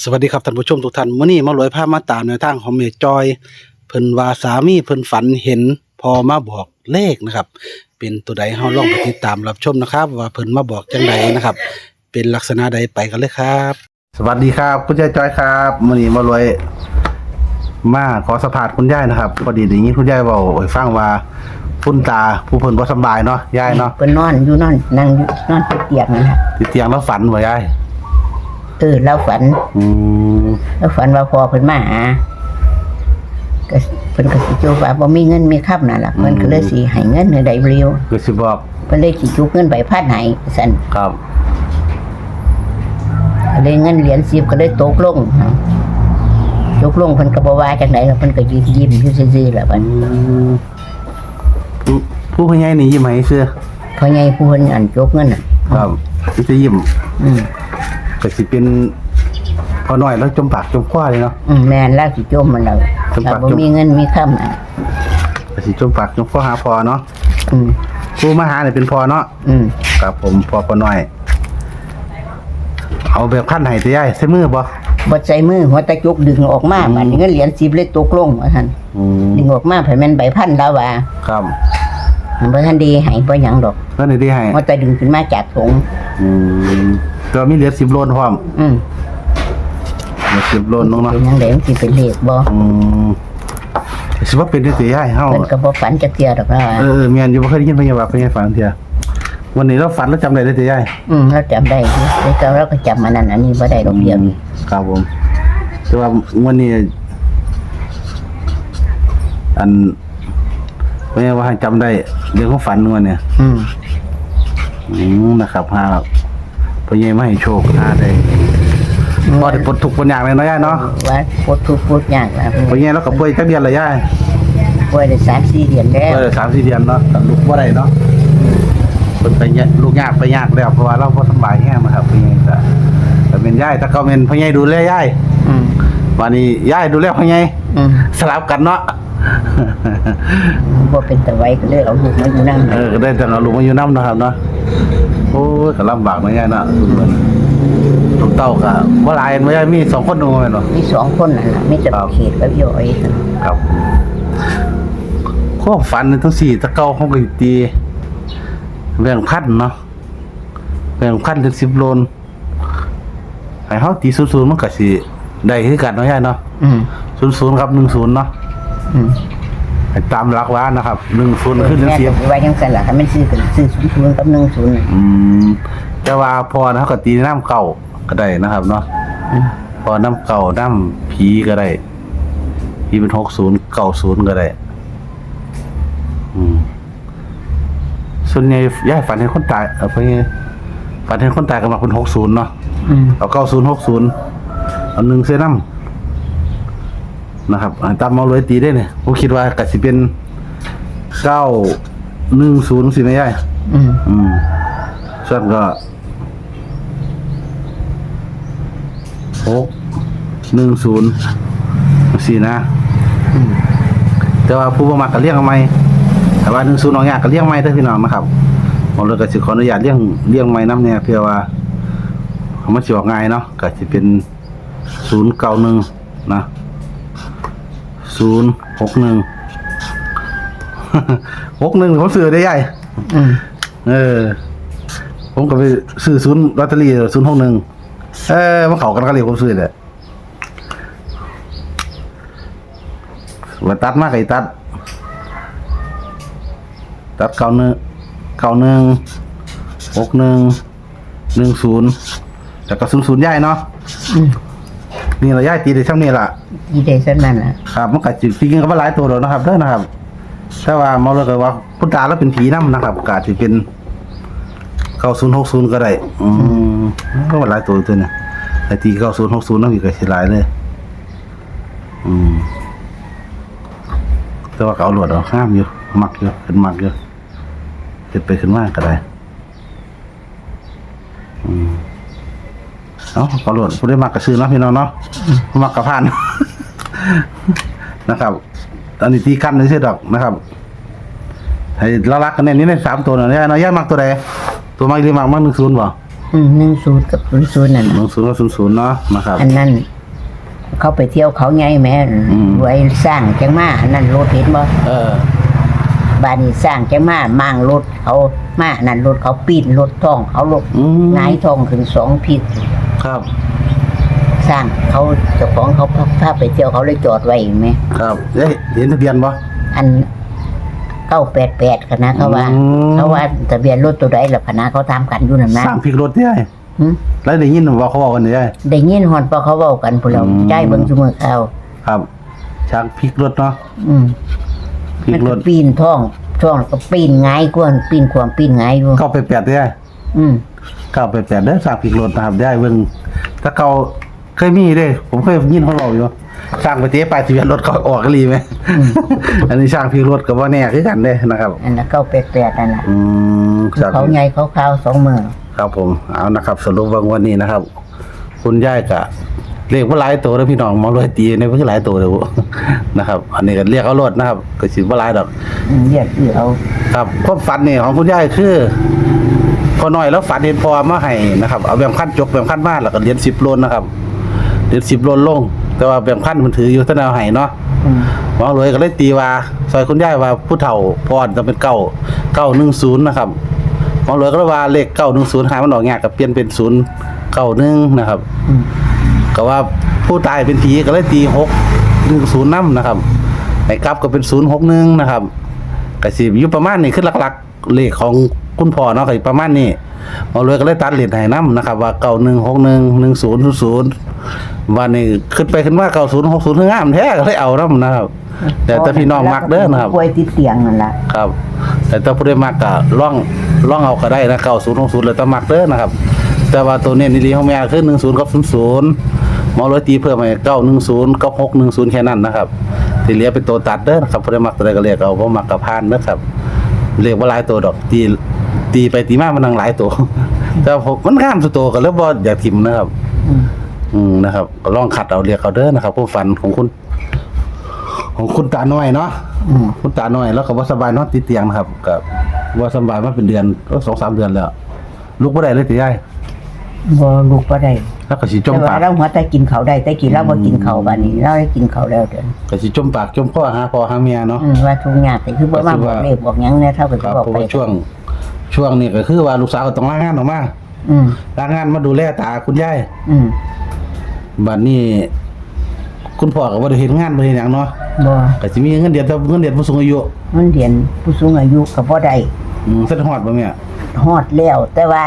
สวัสดีครับท่านผู้ชมทุกท่านมื้อนี้มาลอยภาพมาตามแนวทางของเมจอย เพิ่นว่าสามีเพิ่นฝันเห็นพอมาบอกเลขนะครับ เป็นตัวใดเฮาลองไปติดตามรับชมนะครับ ว่าเพิ่นมาบอกจังใดนะครับ เป็นลักษณะใดไปกันเลยครับ สวัสดีครับ คุณยายจอยครับมื้อนี้มาลอยมาขอสัมภาษณ์คุณยายนะครับพอดีได้ยินคุณยายเว้าให้ฟังว่าคุณตาผู้เพิ่นบ่สำบายเนาะยายเนาะเพิ่นนอนอยู่นอนนั่งอยู่นอนติดเตียงนั่นแหละที่เตียงแล้วฝันบ่ยาย ตื่นแล้วฝันอืมแล้วฝันว่าพอเพิ่นมาหาก็เพิ่นก็สิจูว่าบ่มีเงินมีค่ำนั่นล่ะเพิ่นก็เลยสิให้เงินให้ได้เร็วก็สิบอกเพิ่นเลยสิจุกเงินใบพัดให้ซั่นครับก็เลยเงินเหรียญ10ก็เลยตกลงตกลงเพิ่นก็บ่ว่าจังไดแล้วเพิ่นก็ยืนยิ้มอยู่ซื่อๆแหละบัดผู้ผู้พญายนี่ยิ้มให้เสื้อพอใหญ่ผู้เพิ่นอันจกเงินน่ะครับจะยิ้มอืม ก็สิเป็นพอน้อยแล้วจมปากจมคว้าเลยเนาะ อืมแม่นแล้วสิจมมันแล้วจมปากถ้าบ่จม มีเงินมีค่ำน่ะก็สิจมปากจมคว้าหาพอเนาะอืมผู้มาหาเนี่ยเป็นพอเนาะอืมครับผมพอพอน้อย เอาแบบขั้นให้ตัวใหญ่ใส่มือบ่บดใจมือหัวตะจุกดึงออกมาอืมบัดนี้เงินเหรียญสิบเลยตกลงว่าท่านอืมดึงออกมาไผแม่นใบพันแล้วว่าครับมันบ่ทันดีให้บ่หยังดอกก็นี่ได้ให้หัวตะดึงขึ้นมาจากถุงอืม ก็มีเหลือ10โลนพร้อมอืมเหลือ10โลนน้องเนาะเป็นหยังไดมันสิเป็นเลขบ่อืมสิว่าเป็นได้ตัวใหญ่เฮา เพิ่นก็บ่ฝันจักเที่ยดอกนะว่าเออเออแม่นอยู่บ่เคยได้ยินพญาว่าพญาฝันเที่ยวันนี้เราฝันแล้วจำได้ได้ตัวใหญ่อืมเราจำได้อยู่แต่เราก็จำมานั่นอันนี้บ่ได้ดอกเดียวครับผมแต่ว่าวันนี้ อันไม่ว่าให้จำได้เรื่องของฝันวันเนี่ยอืม อืมนะครับหา พอใหญ่มาให้โชคหาได้พอได้ปลดทุกข์ปลดยากเลยเนาะย่าเนาะว่าปวดทุกข์ปวดยากนะพอใหญ่แล้วก็ป่วยจักเดือนละย่าป่วยได้3-4เดือนแล้วป่วยได้สามสี่เดือนเนาะก็ลุกบ่ได้เนาะเพิ่นไปเนี่ยลูกยากไปยากแล้วเพราะว่าเราบ่สำบายแฮงนะครับพอใหญ่ก็แต่เป็นย่ายแต่ก็เป็นพ่อใหญ่ดูแลย่ายอืมวันนี้ย่ายดูแลพ่อใหญ่อืมสลับกันเนาะบ่เป็นตะไว้ก็เลยเอาลูกมาอยู่นั่นเออก็ได้แต่เราลุงมาอยู่น้ำนะครับเนาะ โอ้ยก็ลำบากนะยายเนาะทุกคนลูกเต้าก็ว่าหลายไม่ใช่มีสองคนดูไหมเนาะ มีสองคนนั่นล่ะมีแต่ครับ เขตกับย่อยครับข้อฝันทั้งสี่ตะเก้าห้องไปตีแบ่งพันเนาะแบ่งพันถึงสิบโลนให้เขาตีศูนย์ศูนย์มันก็สิได้คือกันเนาะยายเนาะอืมศูนย์ศูนย์ครับหนึ่งศูนย์เนาะอืม ให้ตามหลักว่านะครับหนึ่งศูนย์ขึ้นหนึ่งแม่เสียบก็ว่าจังซั่นล่ะให้มันซื้อกันซื้อ00กับ10น่ะอืมแต่ว่าพอนะเขาก็ตีน้ำเก่าก็ได้นะครับเนาะอืมพอน้ำเก่าน้ำผีก็ได้ผีเป็นหกศูนย์เก่าศูนย์ก็ได้ อืมส่วนใหญ่ย่ายฝันเห็นคนตายเอาไปฝันเห็นคนตายกันมาเป็นหกศูนย์เนาะ อืมเอาเก้าศูนย์หกศูนย์เอาหนึ่งเซนัม นะครับอ่าตามมาเลยตีได้เนี่ยผมคิดว่ากสิเป็นเก้าหนึ่งศูนย์สินะย่ายอืมอืมส่วนก็หกหนึ่งศูนย์สี่นะอืมแต่ว่าผู้ประมาทก็เลี้ยงเอาไหมแต่ว่าหนึ่งศูนย์น้องอยากก็เลี้ยงไม่ได้อพี่น้องนะครับผมเลยก็สิขออนุญาตเลี้ยงเลี้ยงไม่น้ำเนี่ยเพื่อว่ามันสิออกง่ายเนาะก็จะเป็นศูนย์เก้าหนึ่งนะ ศูนย์หกหนึ่งหกหนึ่งผมซื้อได้ใหญ่อืมเออ ผมก็ไปซื้อศูนย์ลอตเตอรี่ศูนย์หกหนึ่งเออมันเข้ากันก็เลยผมซื้อเลยว่าตัดมากไอ้ตัด ตัดเก้าหนึ่งเก้าหนึ่งหกหนึ่งหนึ่งศูนย์แต่ก็ศูนย์ศูนย์ย่ายเนาะอืม นี่เราย่ายตีได้ช่างนี้ล่ะอีเดซันนั่นล่ะครับมันก็จริงๆก็ว่าหลายตัวแล้วนะครับเด้อนะครับถ้าว่าเมาเลยก็ว่าพุทธาแล้วเป็นผีน้ำนะครับก็อาจจะเป็นเก้าศูนย์หกศูนย์ก็ได้ อืมก็ว่าหลายตัวตัวเนี่ยไอ้ตีเก้าศูนย์หกศูนย์นั่นอีกก็สิหลายเลย อืมแต่ว่าเขาเอาหลวดเอาห้ามอยู่มักอยู่ขึ้นมักอยู่ขึ้นไปขึ้นมาก็ได้ อืม เอาเขาหลวดผู้ได้มักกระซื้อเนาะพี่น้องเนาะผู้มักกระพาน นะครับอันนี้ตีกันนี่ใช่ดอกนะครับให้ละลักกันเนี่ยนี่ในสามตัวเนาะย่าเนาะย่ามักตัวใดตัวมักหรือมักมักหนึ่งศูนย์บ่มอืมหนึ่งศูนย์กับศูนย์ศูนย์นั่นหนึ่งศูนย์กับศูนย์ศูนย์เนาะนะครับอันนั้น เขาไปเที่ยวเขาไงแม่อืมรวยสร้างจังมาอันนั้นรถเห็นบ่เออบ้านนี้สร้างจังมามั่งรถเขามาอันนั้นรถเขาปีนรถท่อง เขารถอืมหงายท่องขึ้นสองผิด ครับ สร้างเขาเจ้าของเขาพาไปเที่ยวเขาเลยจอดไว้เห็นไหมครับเอ้ยเห็นทะเบียนปะอันเก้าแปดแปดคณะเขาว่า อืม เขาว่าทะเบียนรถตัวใดล่ะคณะเขาตามกันอยู่นั่นนะสร้างพลิกรถได้หึแล้วได้ยินว่าเขาบอกกันได้ได้ยินฮอดพอเขาเว้ากันพุ่นเราอืมใจเบิ่งซุมื้อเขาครับช้างพลิกรถเนาะอืมพลิมักนรก็ถปีนท้องท้องแล้วก็ปีนหงายกวนปีนความปีนหงายอยู่ เข้าไปแปดได้ อืมเข้าไปแปดได้สร้างพลิกรถนะครับได้เบิ่งถ้าเขาเคยมีเด้ ผมเคยยินเขาบอกอยู่สร้างไปเตะปลายทะเบียนรถเขาออกก็รีไหม อันนี้สร้างพลิกรถกับว่าแน่คือกันเด้นะครับ อันนั้นเก้าแปดแปดนั่นล่ะอืมคือสร้างเขาใหญ่เขาขาวสองมือครับผมเอานะครับ สรุปว่าวันนี้นะครับ คุณย่ายกะเรียกว่าหลายตัวแล้วพี่น้องหมารวยตีในเพิ่งหลายตัวเลยนะครับ อันนี้ก็เรียกเอารถนะครับ ก็สิว่าหลายดอก อืมเรียกคือเอา ครับความฝันนี่ของคุณย่ายคือ พอหน่อยแล้วฝันเห็นพอมาให้นะครับเอาแบงค์พันจกแบงค์พันมาแล้วก็เหรียญสิบโลนนะครับเหรียญสิบโลนลง แต่ว่าแบงค์พันมันถืออยู่ท่านเอาให้เนาะอืมหมอรวยก็เลยตีว่าซอยคุณย่ายว่าผู้เฒ่าพรจะเป็นเก้าเก้าหนึ่งศูนย์นะครับหมอรวยก็เลยว่าเลขเก้าหนึ่งศูนย์หามันออกยากกับเปลี่ยนเป็นศูนย์เก้าหนึ่งนะครับอืมก็ว่าผู้ตายเป็นผีก็เลยตีหกหนึ่งศูนย์น้ำนะครับไอ้กลับก็เป็นศูนย์หกหนึ่งนะครับก็สิอยู่ประมาณนี้ขึ้นหลักๆเลขของ คุณพ่อเนาะก็สิประมาณนี้หมอรวยก็เลยตัดเหรียญให้น้ำนะครับ ว่าเก้าหนึ่งหกหนึ่งหนึ่งศูนย์ศูนย์วันนี้ขึ้นไปขึ้นมาเก้าศูนย์หกศูนย์ถึงงามแท้ก็เลยเอาน้ำนะครับ แต่ถ้าพี่น้องมักเด้อนะครับป่วยติดเตียงนั่นล่ะครับ แต่ถ้าผู้ใดมักก็ล่องล่องเอาก็ได้นะเก้าศูนย์หกศูนย์เลยถ้ามักเด้อนะครับ แต่ว่าตัวเนี้นี่ลีของแม่คือหนึ่งศูนย์กับศูนย์ศูนย์หมอร้อยตีเพิ่มให้เก้าหนึ่งศูนย์กับหกหนึ่งศูนย์แค่นั้นนะครับที่เหลือเป็นตัวตัดเด้อนะครับผู้ใดมักตัวใดก็เรียกเอาเพราะมักกับพานนะครับเรียกว่าหลายตัวดอกตี ตีไปตีมามันนังหลายตัว แต่ผมมันงามสุดตัวก็เลยบ่อยากทิมนะครับอืมอืมนะครับก็ลองขัดเอาเรียกเอาเด้อนะครับผู้ฝันของคุณ ของคุณตาน้อยเนาะอืมคุณตาหน่อยแล้วก็ว่าสบายนอนติดเตียงนะครับกับว่าสบายมาเป็นเดือนก็สองสามเดือนแล้วลุกไม่ได้เลยตีได้บ่ลูกบ่ได้แล้วก็สิจมแต่ปาว่ากเราหัวแต่กินเขาวได้แต่กินเราบ่กินเขาวบัดนี้เราได้กินเขาวแล้วเด้อก็สิจมปากจมพ่อหาพ่อหาเมียเนาะ อืมว่าทุกอย่างแต่คือบ่มาบอกเลขบอกหยังเนี่ยเท่ากับครับบอกเพราะไปว่าช่วง ช่วงนี้ก็คือว่าลูกสาวก็ต้องลางานออกมาอืมลางานมาดูแลตาคุณยายอืมบัดนี้ คุณพ่อก็บ่ได้เฮ็ดงานบ่ได้เฮ็ดหยังเนาะบ่ก็สิมีเงินเดือนแต่เงินเดือนผู้สูงอายุมันเรียนผู้สูงอายุก็บ่ได้อืมเสร็จฮอดบ่แม่ ฮอดแล้ว แต่ว่า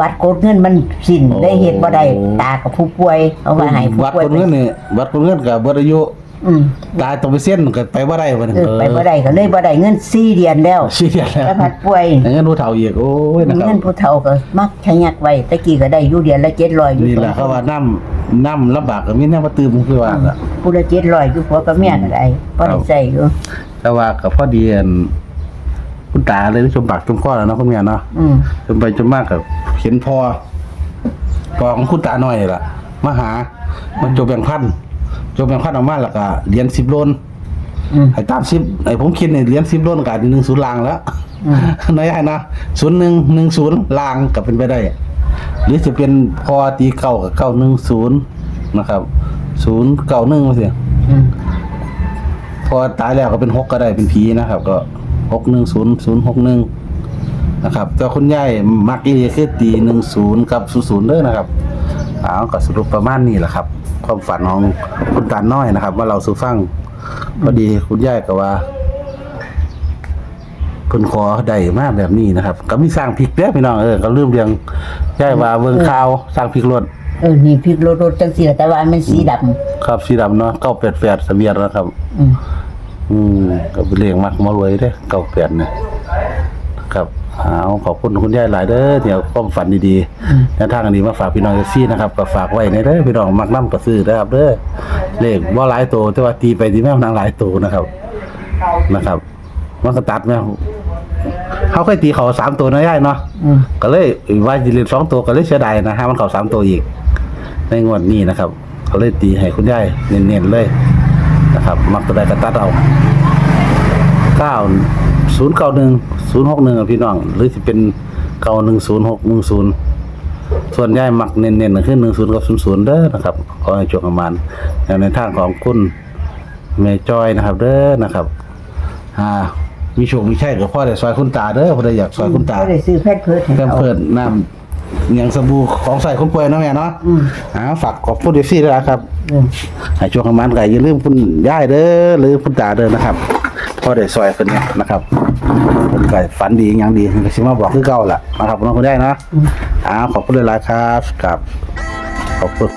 บัตรกดเงินมันสิ้นโอ้ ได้เฮ็ดบ่ได้ตากับผู้ป่วยเอาว่าให้ผู้บัตรป่วยคนเงินนี่บัตรคนเงินก็บ่ได้อายุ อืมตายต้องไปเซ็นก็ไปบ่ได้บัดนี้เออไปบ่ได้ก็เลยบ่ได้เงิน4เดือนแล้วสิเดือนแล้วแล้วพัดป่วยเงินผู้เฒ่าอีกโอ้ยนะครัเงินบผู้เฒ่าก็มักชะยักไว้ตะกี้ก็ได้อยู่เดือนละ700อยู่นี่แหละเขาว่าน้ำน้ำลำบากก็มีแนวมาตื่มคือว่าล่ะผู้ละ700อยู่ผัวกับเมียก็ได้บ่ได้ใช้อยู่แต่ว่าก็พอดีอันคุณตาเลยได้ชมปากชมคอแล้วเนาะคุณแม่เนาะอืมจนไปจนมากกับเห็นพอพอของคุณตาหน่อยล่ะมาหามันจบแบ่งพัน จบแบ่งพันออกมาแล้วก็เหรียญ10โลนอืม ไอ้ตาม10ไอ้ผมคิดเนี่ยเหรียญ10โลนก็1 0ลางแล้วอืม น้อยใหญ่นะ01 10ลางก็เป็นไปได้ หรือจะเป็นพอตีเก้ากับ910นะครับ091ว่าสิอืมพอตายแล้วก็เป็นหกก็ได้เป็นผีนะครับ ก็หกหนึ่งศูนย์ศูนย์หกหนึ่งนะครับแต่คุณยายมักอีเลีคือตีหนึ่งศูนย์กับศูนย์ศูนย์เด้อนะครับ เอาก็สรุปประมาณนี้แหละครับ ความฝันของคุณตาน้อยนะครับ ว่าเราสู่ฟังพอดีคุณยายก็ว่าเพิ่นขอได้มาแบบนี้นะครับ ก็มีสร้างพริกเด้อพี่น้องเออก็ลืมเรื่องยายว่าเบิ่งข่าวสร้างพริกรถเออนี่พริกรถรถจังซี่ล่ะแต่ว่ามันสีดำครับสีดำเนาะเก้าแปดแปดทะเบียนนะครับอืมอืมก็เป็นเรื่องมักมารวยเด้เก่าเปลี่ยนเนี่ย ครับเอาขอบคุณคุณยายหลายเด้อเดี๋ยวความฝันดีๆแนวทางอันนี้มาฝากพี่น้องเอฟซีนะครับก็ฝากไว้ในเด้อพี่น้องมักน้ำก็ซื้อนะครับเด้อเลขว่าหลายตัวแต่ว่าตีไปตีแม่นางหลายตัวนะครับ นะครับมันก็ตัดแม่เขาเคยตีเขาสามตัวนะยายเนาะอืมก็เลยว่าจะเรียนสองตัวก็เลยเสียดายนะฮะมันเขาสามตัวอีก ในงวดนี้นะครับเขาเลยตีให้คุณยายเน้นๆเลยนะครับ มักตัวใดก็ตัดเอาเก้าศูนย์เก้าหนึ่ง ศูนย์หกหนึ่งพี่น้อง หรือจะเป็นเก้าหนึ่งศูนย์หกหนึ่งศูนย์ส่วนใหญ่มักเน้นๆก็คือ10กับ00เด้อนะครับขอให้โชคประมาณแล้วในทางของคุณแม่จอยนะครับ เด้อนะครับอ่ามีโชคมีชัยกับพ่อได้ซอยคุณตาเด้อพ่อได้อยากซอยคุณตาก็ได้ซื้อแพทย์เพิดให้แพมเขา เพิดน้ำอย่างสบู่ของใส่คนป่วยเนาะแม่เนาะอืม อ่าฝากขอบคุณเดซี่ด้วยนะครับ อืม ให้ช่วงประมาณก็อย่าลืมคุณย่ายเด้อหรือคุณตาเด้อนะครับพ่อได้ซอยคนเนี้ยนะครับ ผมก็ฝันดีอย่างดีก็สิมาบอกคือเก่าล่ะนะครับน้องคุณได้นะอ่าขอบคุณหลายๆครับกับขอบคุณ